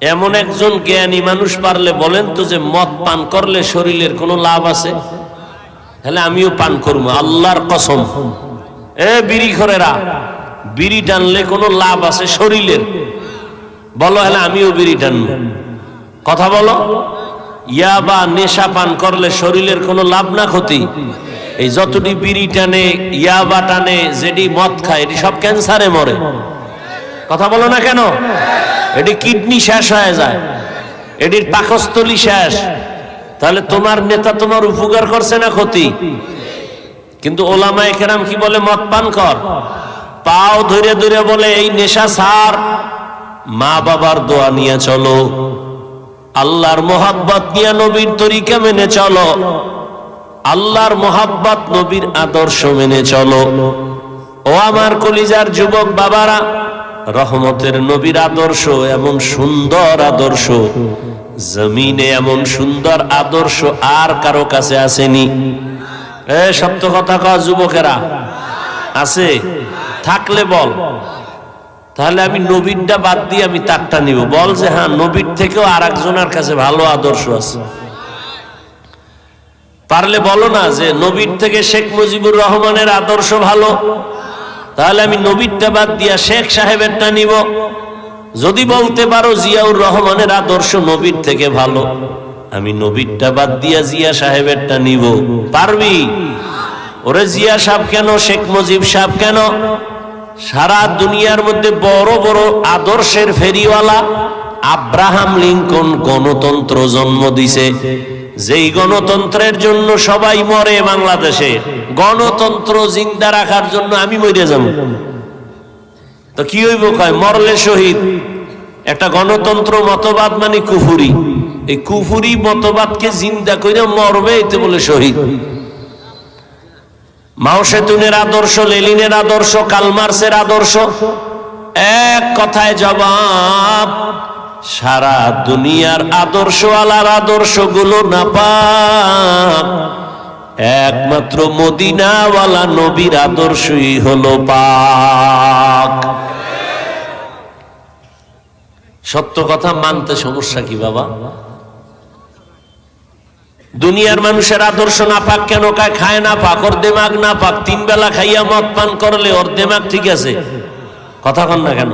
এমন একজন জ্ঞানী মানুষ পারলে বলেন তো যে মদ পান করলে শরীরের কোনো লাভ আছে? তাহলে আমিও পান করব, আল্লাহর কসম। এ বিড়ি খরেরা বিড়ি টানলে কোনো লাভ আছে শরীরের? বলো হলে আমিও বিড়ি টানবো। কথা বলো, ইয়া বা নেশা পান করলে শরীরের কোনো লাভ না ক্ষতি? এই যতটি বিড়ি টানে, ইয়া বা টানে, যেটি মদ খায়, এটি সব ক্যান্সারে মরে। কথা বলো না কেন? এটি কিডনি শেষ হয়ে যায়। এটির পাকস্থলী শেষ। তাহলে তোমার নেতা তোমার উপকার করছে না ক্ষতি? কিন্তু ওলামায়ে কেরাম কি বলে? মদ পান কর। পাও ধরে ধরে বলে, এই নেশা সার মা বাবার দোয়া নিয়ে চলো। আল্লাহর মোহাব্বত নিয়ে নবীর তরিকা মেনে চলো। আল্লাহর মোহাব্বত নবীর আদর্শ মেনে চলো। ও আমার কলিজার যুবক বাবারা রহমতের নবীর আদর্শ এমন সুন্দর আদর্শ। জমিনে এমন সুন্দর আদর্শ আর কারও কাছে আসেনি। এ, সত্য কথা কয় যুবকেরা। আছে? থাকলে বল। তাহলে আমি নবীনটা বাদ দিয়ে আমি তারটা নিব। বল যে হ্যাঁ নবীর থেকেও আর একজনের কাছে ভালো আদর্শ আছে। পারলে বলো না যে, নবীর থেকে শেখ মুজিবুর রহমানের আদর্শ ভালো? তাহলে আমি নবীরটা বাদ দিয়া শেখ সাহেবেরটা নিব। যদি বলতে পারো জিয়াউর রহমানের আদর্শ নবীর থেকে ভালো, আমি নবীরটা বাদ দিয়া জিয়া সাহেবেরটা নিব। পারবি? ওরে জিয়া সাহেব কেন, শেখ মুজিব সাহেব কেন? সারা দুনিয়ার মধ্যে বড় বড় আদর্শের ফেরিওয়ালা আব্রাহাম লিঙ্কন গণতন্ত্র জন্ম দিছে। যেই গণতন্ত্রের জন্য সবাই মরে বাংলাদেশে, গণতন্ত্র জিন্দা রাখার জন্য আমি মরে যাব। তো কি হইব কয়, মরলে শহীদ, একটা গণতন্ত্র মতবাদ মানে কুফুরি। এই কুফুরি মতবাদকে জিন্দা করে মরবে, এতে বলে শহীদ। মাও সেতুনের আদর্শ, লেলিনের আদর্শ, কালমার্সের আদর্শ, এক কথায় জবাব সারা দুনিয়ার আদর্শ আলার আদর্শগুলো না পাক। একমাত্র মদিনাওয়ালা নবীর আদর্শই হলো পাক। সত্য কথা মানতে সমস্যা কি বাবা? দুনিয়ার মানুষের আদর্শ না পাক কেন খায় না পাক, ওর দেমাগ না পাক। তিন বেলা খাইয়া মদ পান করলে ওর দেমাগ ঠিক আছে। কথা কন না কেন?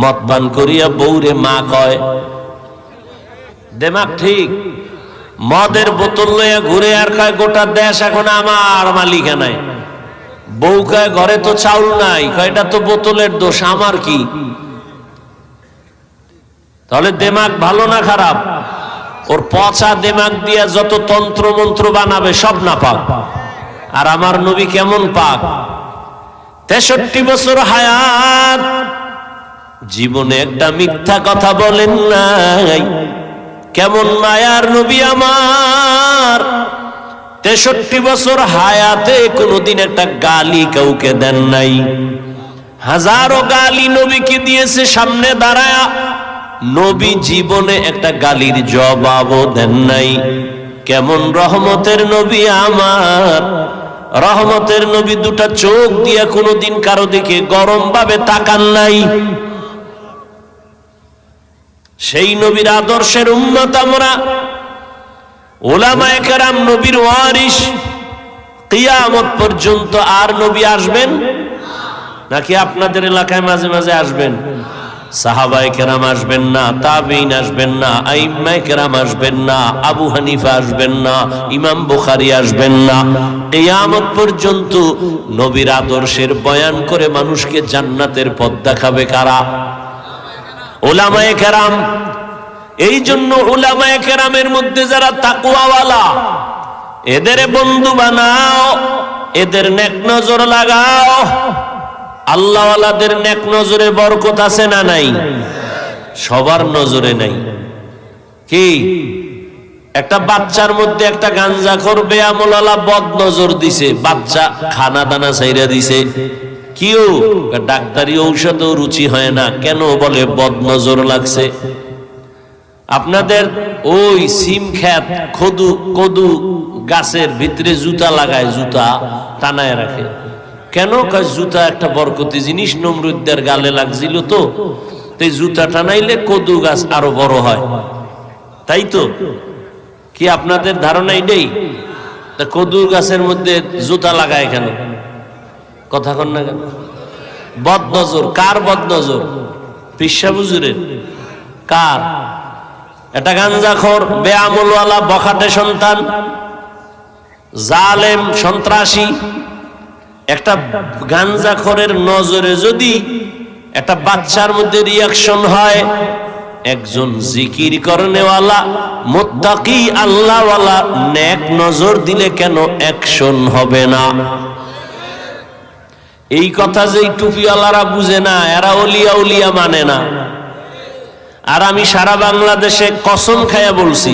মদ পান করিয়া বউরে মা কয় দেমাগ ঠিক, মদের বোতল লইয়া ঘুরে আর কয়, গোটা দেশ এখন আমার মালিকানায় বউ কয়, ঘরে তো চাউল নাই। কয়, এটা তো বোতলের দোষ, আমার কি? তাহলে দেমাগ ভালো না খারাপ? ওর পচা দেমাগ দিয়া যত তন্ত্র মন্ত্র বানাবে, সব না পাক। আর আমার নবী কেমন পাক? তেষট্টি বছর হায়াত জীবনে একটা মিথ্যা কথা বলেন নাই। কেমন মায়ার নবী আমার। তেষট্টি বছর হায়াতে কোনোদিন একটা গালি কাউকে দেন নাই। হাজারো গালি নবীকে দিয়েছে, সামনে দাঁড়ায়া নবী জীবনে একটা গালির জবাবও দেন নাই। কেমন রহমতের নবী আমার। রহমতের নবী দুটা চোখ দিয়া কোনোদিন কারও দিকে গরম ভাবে তাকান নাই। সেই নবীর আদর্শের উন্নত আমরা। ওলামায়ে কেরাম নবীর ওয়ারিস কিয়ামত পর্যন্ত আর নবী আসবেন? নাকি আপনাদের এলাকায় মাঝে মাঝে আসবেন? সাহাবাই কেরাম আসবেন না তাবিন আসবেন না আইম্মাই কেরাম আসবেন না, আবু হানিফা আসবেন না, ইমাম বুখারি আসবেন না। কিয়ামত পর্যন্ত নবীর আদর্শের বয়ান করে মানুষকে জান্নাতের পথ দেখাবে কারা? ওলামায়ে কেরাম, এই জন্য ওলামায়ে কেরামের মধ্যে যারা তাকুয়াওয়ালা এদের বন্ধু বানাও, এদের নেক নজর লাগাও। আল্লাহওয়ালাদের নেক নজরে বরকত আছে না নাই? সবার নজরে নাই। কি? একটা বাচ্চার মধ্যে একটা গাঞ্জা করবে আমলালা বদ নজর দিছে, বাচ্চা খানা দানা চাইরা দিছে। কিও ডাক্তারি ঔষধও রুচি হয় না। কেন বলে বদ নজর লাগছে? আপনাদের ওই সিম খ্যাত খদু, কদু গাছের ভিতরে জুতা লাগায়, জুতা টানায় রাখে। কেন? কয়, জুতা একটা বরকতি জিনিস নমরুদ্দের গালে লাগছিল তো। তো এই জুতা টানাইলে কদু গাছ আরও বড় হয়। তাই তো? কি আপনাদের ধারণা এটাই তা কদু গাছের মধ্যে জুতা লাগায় কেন? কথা কন না কেন? বদনজর, কার বদনজর? পিসা বুজুরের কার? এটা গাঞ্জাখোর, বেআমলওয়ালা, বখাটে সন্তান, জালেম, সন্ত্রাসী। একটা গাঞ্জাখরের নজরে যদি একটা বাচ্চার মধ্যে রিয়াকশন হয়, একজন জিকির করনেওয়ালা, মোত্তাকি আল্লাহওয়ালা, নেক নজর দিলে কেন অ্যাকশন হবে না? এই কথা যে টুপিওয়ালারা বুঝে না, এরা অলিয়া উলিয়া মানে না। আর আমি সারা বাংলাদেশে কসম খায়া বলছি,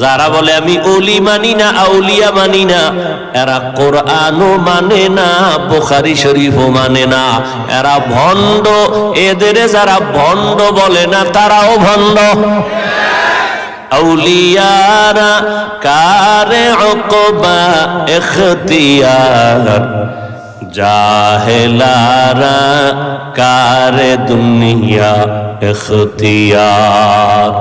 যারা বলে আমি অলি মানি না, আউলিয়া মানি না, এরা কোরআনও মানে না, বোখারি শরীফও মানে না। এরা ভণ্ড, এদের যারা ভণ্ড বলে না, তারাও ভণ্ড। আউলিয়ারা কারে অকবা এখতিয়ার? জাহেলারা কারে দুনিয়া এখতিয়ার